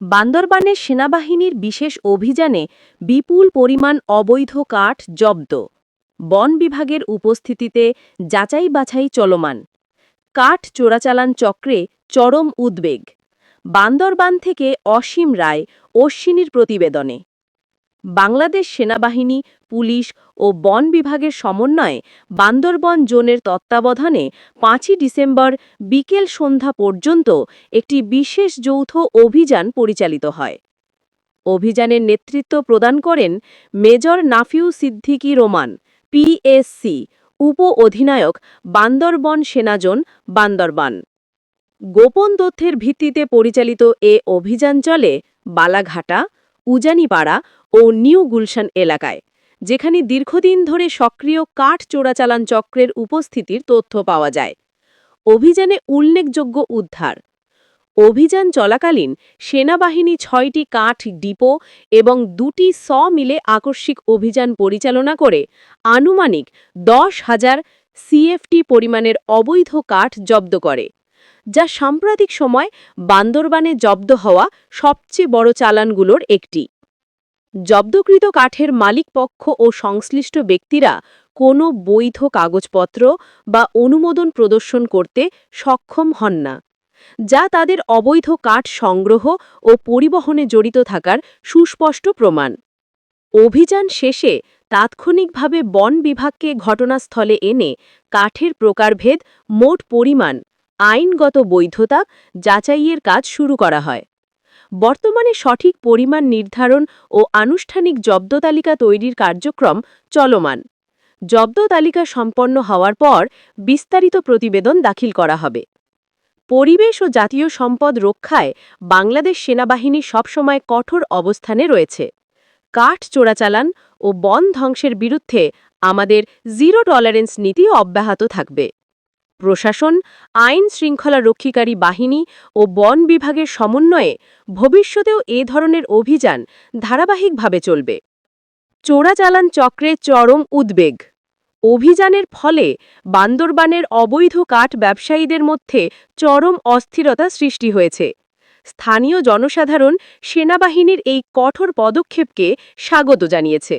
বান্দরবানের সেনাবাহিনীর বিশেষ অভিযানে বিপুল পরিমাণ অবৈধ কাঠ জব্দ। বন বিভাগের উপস্থিতিতে যাচাই বাছাই চলমান। কাঠ চোরাচালান চক্রে চরম উদ্বেগ। বান্দরবান থেকে অসীম রায়, অশ্বিনীর প্রতিবেদনে। বাংলাদেশ সেনাবাহিনী, পুলিশ ও বন বিভাগের সমন্বয়ে বান্দরবন জোনের তত্ত্বাবধানে পাঁচই ডিসেম্বর বিকেল সন্ধ্যা পর্যন্ত একটি বিশেষ যৌথ অভিযান পরিচালিত হয়। অভিযানের নেতৃত্ব প্রদান করেন মেজর নাফিউ সিদ্দিকী রোমান পিএসসি উপ অধিনায়ক বান্দরবন সেনাজোন বান্দরবান। গোপন তথ্যের ভিত্তিতে পরিচালিত এ অভিযান চলে বালাঘাটা উজানিপাড়া ও নিউ গুলশান এলাকায়, যেখানে দীর্ঘদিন ধরে সক্রিয় কাঠ চোরাচালান চক্রের উপস্থিতির তথ্য পাওয়া যায়। অভিযানে উল্লেখযোগ্য উদ্ধার। অভিযান চলাকালীন সেনাবাহিনী ছয়টি কাঠ ডিপো এবং দুটি স মিলে আকস্মিক অভিযান পরিচালনা করে আনুমানিক দশ হাজার সিএফটি পরিমাণের অবৈধ কাঠ জব্দ করে। যা সাম্প্রতিক সময় বান্দরবানে জব্দ হওয়া সবচেয়ে বড় চালানগুলোর একটি। জব্দকৃত কাঠের মালিকপক্ষ ও সংশ্লিষ্ট ব্যক্তিরা কোনো বৈধ কাগজপত্র বা অনুমোদন প্রদর্শন করতে সক্ষম হন না, যা তাদের অবৈধ কাঠ সংগ্রহ ও পরিবহনে জড়িত থাকার সুস্পষ্ট প্রমাণ। অভিযান শেষে তাৎক্ষণিকভাবে বন বিভাগকে ঘটনাস্থলে এনে কাঠের প্রকারভেদ মোট পরিমাণ আইনগত বৈধতা যাচাইয়ের কাজ শুরু করা হয়। বর্তমানে সঠিক পরিমাণ নির্ধারণ ও আনুষ্ঠানিক জব্দ তালিকা তৈরির কার্যক্রম চলমান। জব্দ তালিকা সম্পন্ন হওয়ার পর বিস্তারিত প্রতিবেদন দাখিল করা হবে। পরিবেশ ও জাতীয় সম্পদ রক্ষায় বাংলাদেশ সেনাবাহিনী সবসময় কঠোর অবস্থানে রয়েছে। কাঠ চোরাচালান ও বন ধ্বংসের বিরুদ্ধে আমাদের জিরো টলারেন্স নীতি অব্যাহত থাকবে। প্রশাসন, আইন শৃঙ্খলা রক্ষীকারী বাহিনী ও বন বিভাগের সমন্বয়ে ভবিষ্যতেও এ ধরনের অভিযান ধারাবাহিকভাবে চলবে। চোরাচালান চক্রে চরম উদ্বেগ। অভিযানের ফলে বান্দরবানের অবৈধ কাঠ ব্যবসায়ীদের মধ্যে চরম অস্থিরতা সৃষ্টি হয়েছে। স্থানীয় জনসাধারণ সেনাবাহিনীর এই কঠোর পদক্ষেপকে স্বাগত জানিয়েছে।